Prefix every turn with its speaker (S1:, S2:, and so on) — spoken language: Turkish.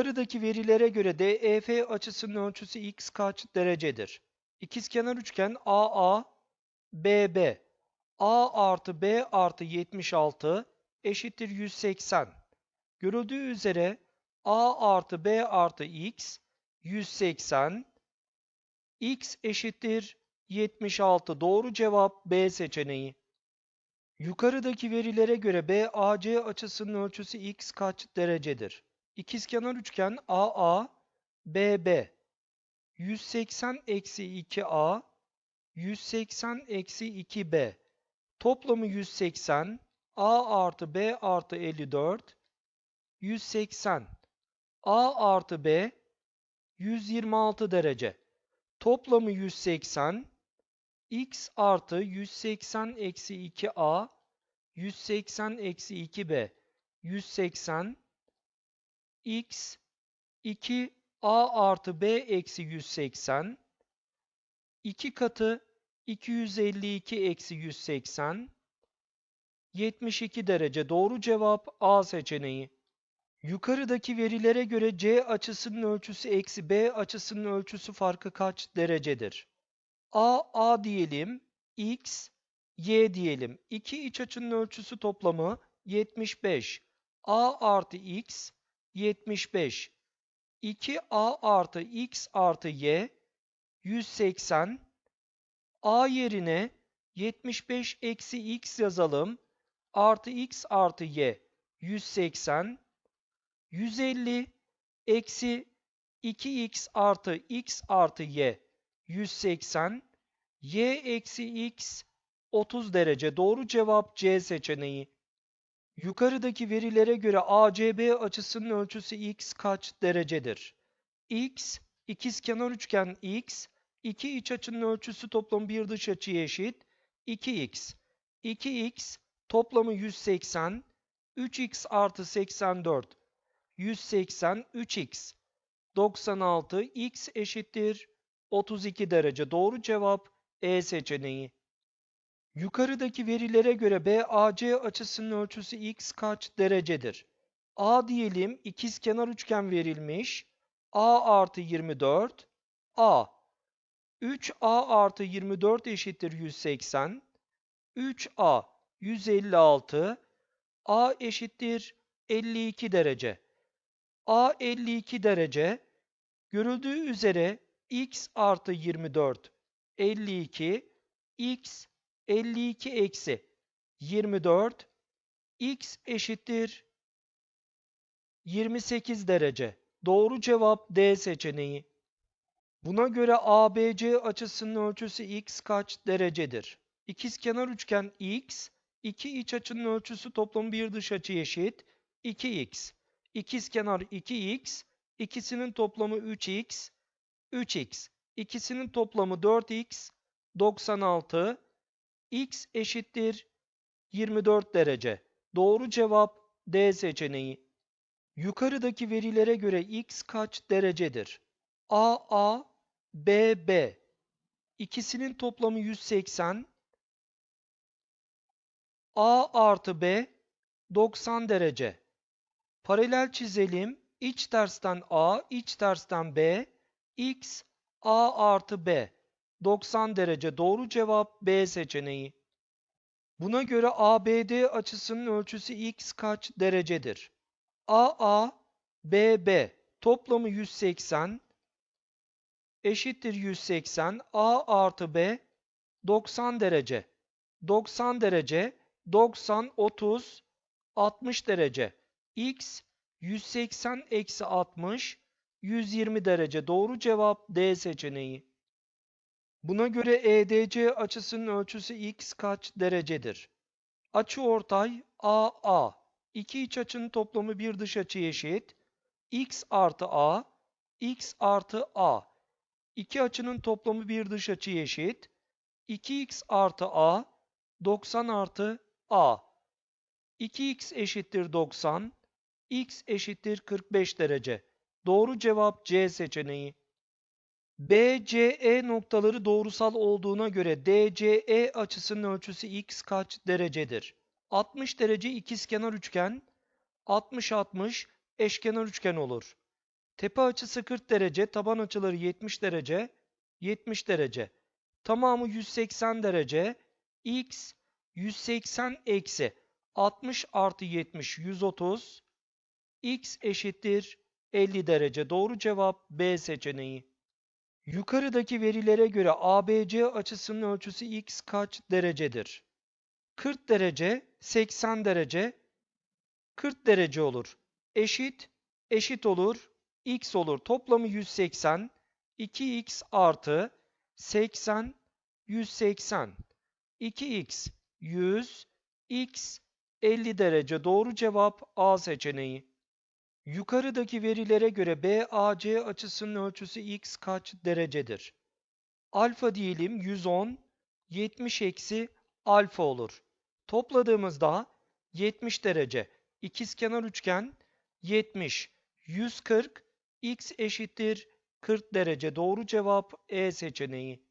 S1: Yukarıdaki verilere göre DEF açısının ölçüsü x kaç derecedir? İkizkenar üçgen AA, BB. A artı B artı 76 eşittir 180. Görüldüğü üzere A artı B artı x 180. x eşittir 76. Doğru cevap B seçeneği. Yukarıdaki verilere göre BAC açısının ölçüsü x kaç derecedir? İkizkenar üçgen AA, BB. 180 eksi 2A, 180 eksi 2B. Toplamı 180, A artı B artı 54, 180. A artı B, 126 derece. Toplamı 180, x artı 180 eksi 2a 180 eksi 2b 180 x 2 a artı b eksi 180 2 katı 252 eksi 180 72 derece doğru cevap A seçeneği. Yukarıdaki verilere göre C açısının ölçüsü eksi B açısının ölçüsü farkı kaç derecedir? A, A diyelim, X, Y diyelim. İki iç açının ölçüsü toplamı 75. A artı X, 75. 2A artı X artı Y, 180. A yerine 75 eksi X yazalım. Artı X artı Y, 180. 150 eksi 2X artı X artı Y, 180. Y eksi x 30 derece. Doğru cevap C seçeneği. Yukarıdaki verilere göre ACB açısının ölçüsü x kaç derecedir? x, ikizkenar üçgen x, iki iç açının ölçüsü toplamı bir dış açıya eşit. 2x. 2x toplamı 180. 3x artı 84. 180 3x. 96 x eşittir 32 derece. Doğru cevap E seçeneği. Yukarıdaki verilere göre BAC açısının ölçüsü x kaç derecedir? A diyelim ikizkenar üçgen verilmiş. A artı 24. A. 3A artı 24 eşittir 180. 3A 156. A eşittir 52 derece. A 52 derece. Görüldüğü üzere x artı 24 52 x 52 eksi 24 x eşittir 28 derece. Doğru cevap D seçeneği. Buna göre ABC açısının ölçüsü x kaç derecedir? İkizkenar üçgen x, iki iç açının ölçüsü toplam bir dış açı eşit 2x. İkizkenar 2x, ikisinin toplamı 3x, 3x. İkisinin toplamı 4x, 96. x eşittir 24 derece. Doğru cevap D seçeneği. Yukarıdaki verilere göre x kaç derecedir? AA, BB. İkisinin toplamı 180. A artı B 90 derece. Paralel çizelim. İç tersten A, iç tersten B, x a artı b 90 derece doğru cevap B seçeneği. Buna göre ABD açısının ölçüsü x kaç derecedir? AA BB toplamı 180 eşittir 180 A artı B 90 derece. 90 derece 90 30 60 derece. X 180 eksi 60 120 derece doğru cevap D seçeneği. Buna göre EDC açısının ölçüsü x kaç derecedir? Açı ortay AA. İki iç açının toplamı bir dış açı eşit. x artı A, x artı A. İki açının toplamı bir dış açı eşit. 2x artı A, 90 artı A. 2x eşittir 90, x eşittir 45 derece. Doğru cevap C seçeneği. BCE noktaları doğrusal olduğuna göre DCE açısının ölçüsü x kaç derecedir? 60 derece ikizkenar üçgen, 60-60 eşkenar üçgen olur. Tepe açısı 40 derece, taban açıları 70 derece, 70 derece. Tamamı 180 derece. X 180 eksi 60 artı 70 130. X eşittir 50 derece. Doğru cevap B seçeneği. Yukarıdaki verilere göre ABC açısının ölçüsü x kaç derecedir? 40 derece, 80 derece, 40 derece olur. Eşit, eşit olur, x olur. Toplamı 180, 2x artı 80, 180. 2x 100, x 50 derece. Doğru cevap A seçeneği. Yukarıdaki verilere göre BAC açısının ölçüsü x kaç derecedir? Alfa diyelim 110, 70 eksi alfa olur. Topladığımızda 70 derece. İkizkenar üçgen 70, 140, x eşittir 40 derece. Doğru cevap E seçeneği.